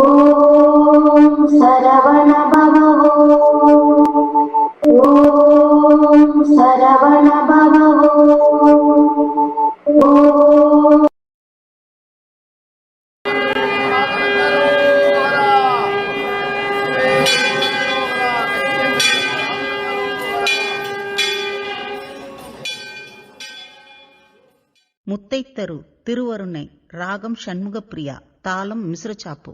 ஓம் சரவண முத்தைத்தரு திருவருணை ராகம் சண்முகப்பிரியா தாளம் மிஸ்ரச்சாப்பு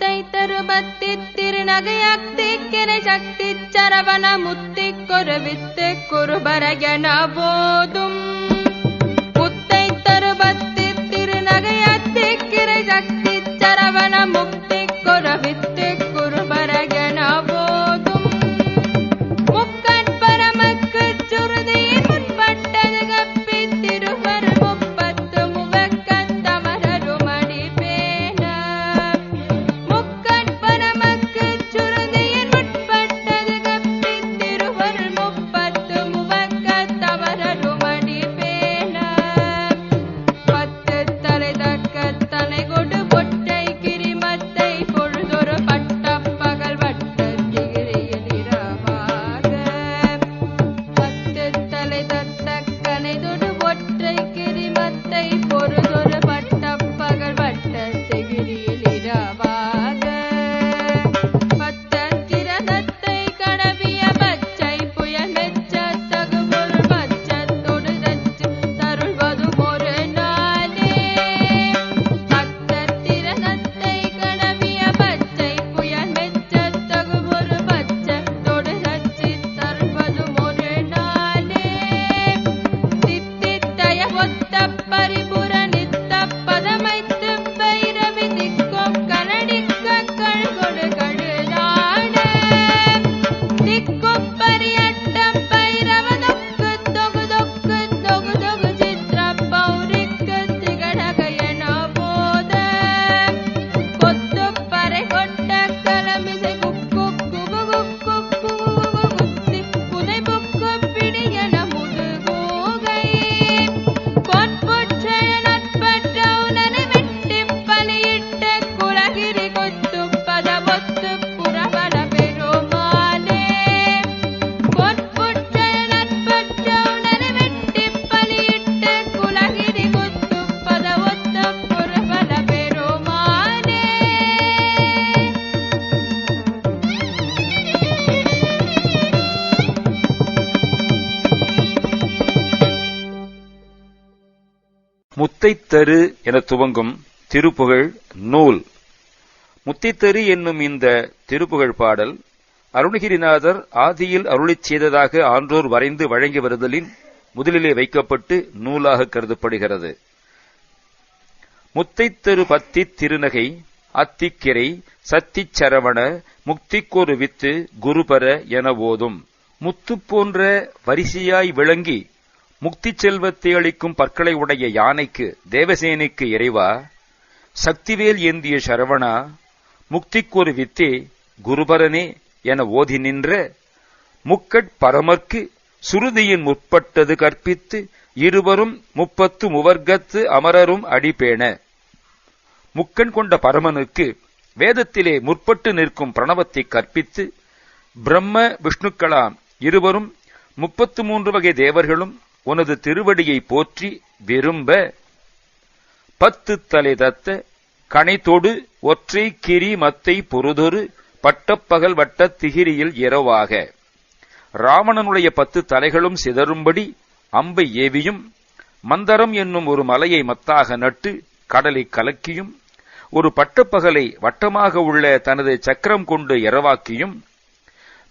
தருபத்தி திருநகையக்தி கிரை சக்தி சரவண முத்தி கொருவித்து குருபரகன போதும். முத்தை தருபத்தி திருநகையக்தி கிரை சக்தி சரவண முக்தி முத்தைத்தரு என துவங்கும் திருப்புகழ் நூல். முத்தித்தரு என்னும் இந்த திருப்புகழ் பாடல் அருணகிரிநாதர் ஆதியில் அருளிச் செய்ததாக ஆன்றோர் வரைந்து வழங்கி வருதலின் முதலிலே வைக்கப்பட்டு நூலாக கருதப்படுகிறது. முத்தைத்தரு பத்தி திருநகை அத்திக்கிரை சத்திச் சரவண முக்திக்கொரு வித்து குருபர என ஓதும். முத்து போன்ற வரிசையாய் விளங்கி முக்தி செல்வத்தை அளிக்கும் பற்களை உடைய யானைக்கு தேவசேனைக்கு இறைவா சக்திவேல் ஏந்திய சரவணா முக்திக்கொரு வித்தே குருபரனே என ஓதி நின்ற முக்கட் பரமர்க்கு சுருதியின் முற்பட்டது கற்பித்து இருவரும் முப்பத்து முவர்க்கத்து அமரரும் அடிபேண. முக்கண் கொண்ட பரமனுக்கு வேதத்திலே முற்பட்டு நிற்கும் பிரணவத்தை கற்பித்து பிரம்ம விஷ்ணுக்களாம் இருவரும் முப்பத்து மூன்று வகை தேவர்களும் உனது திருவடியை போற்றி விரும்ப பத்து தலை தத்த கனைத்தொடு ஒற்றை கிரி மத்தை பொருதொரு பட்டப்பகல் வட்ட திகிரியில் இரவாக. ராவணனுடைய பத்து தலைகளும் சிதறும்படி அம்பை ஏவியும் மந்தரம் என்னும் ஒரு மலையை மத்தாக நட்டு கடலை கலக்கியும் ஒரு பட்டப்பகலை வட்டமாக உள்ள தனது சக்கரம் கொண்டு இரவாக்கியும்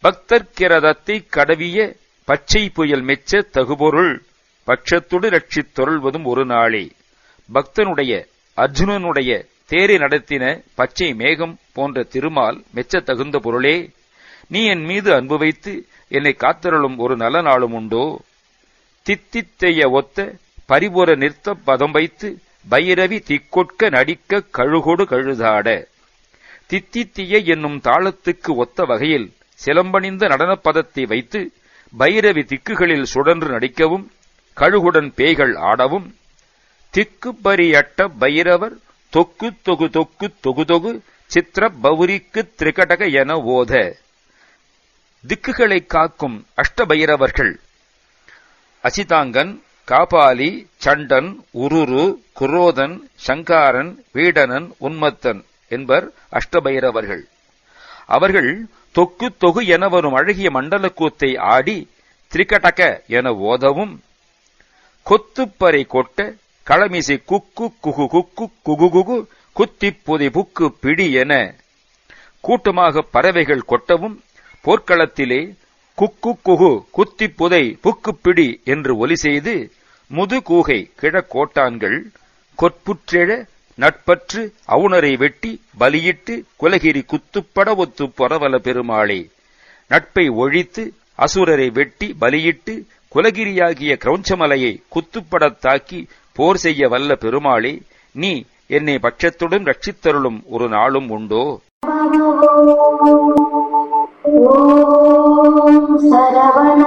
பக்தர்கிரதத்தை கடவிய பச்சை புயல் மெச்ச தகுபொருள் பட்சத்துடு ரட்சித் தொருள்வதும் ஒரு நாளே. பக்தனுடைய அர்ஜுனனுடைய தேரை நடத்தின பச்சை மேகம் போன்ற திருமால் மெச்சத் தகுந்த பொருளே. நீ என் மீது அன்பு வைத்து என்னை காத்தருளும் ஒரு நல்ல நாளும் உண்டோ? தித்தித்தைய ஒத்த பரிபுற நிறுத்த பதம் வைத்து பைரவி திக்கொட்க நடிக்க கழுகொடு கழுதாட. தித்தித்திய என்னும் தாளத்துக்கு ஒத்த வகையில் சிலம்பணிந்த நடனப்பதத்தை வைத்து பைரவி திக்குகளில் சுடன்று நடிக்கவும் கழுகுடன் பேய்கள் ஆடவும் திக்கு பரியட்ட பைரவர் தொக்கு தொகு தொக்கு தொகு தொகு சித்திர பௌரிக்கு திரிகடக என ஓத. திக்குகளை காக்கும் அஷ்டபைரவர்கள் அசிதாங்கன் காபாலி சண்டன் உருரு குரோதன் சங்காரன் வீடனன் உன்மத்தன் என்பர் அஷ்டபைரவர்கள். அவர்கள் தொக்கு தொகு என வரும் அழகிய மண்டலக்கூத்தை ஆடி திரிகடக என ஓதவும் கொத்துப்பறை கொட்ட களமிசை குக்கு குகு குக்கு குகு குகு குத்தி புதை புக்கு பிடி என கூட்டமாக பறவைகள் கொட்டவும் போர்க்களத்திலே குக்கு குகு குத்தி புதை புக்கு பிடி என்று ஒலி செய்து முதுகூகை கிழக்கோட்டான்கள் கொற்புற்றெழ நட்பற்று அவுணரை வெட்டி பலியிட்டு குலகிரி குத்துப்பட ஒத்து பொறவல பெருமாளே. நட்பை ஒழித்து அசுரரை வெட்டி பலியிட்டு குலகிரியாகிய கிரௌஞ்சமலையை குத்துப்படத் தாக்கி போர் செய்ய வல்ல பெருமாளே நீ என்னை பட்சத்துடன் ரட்சித்தருளும் ஒரு நாளும் உண்டோ? சரவண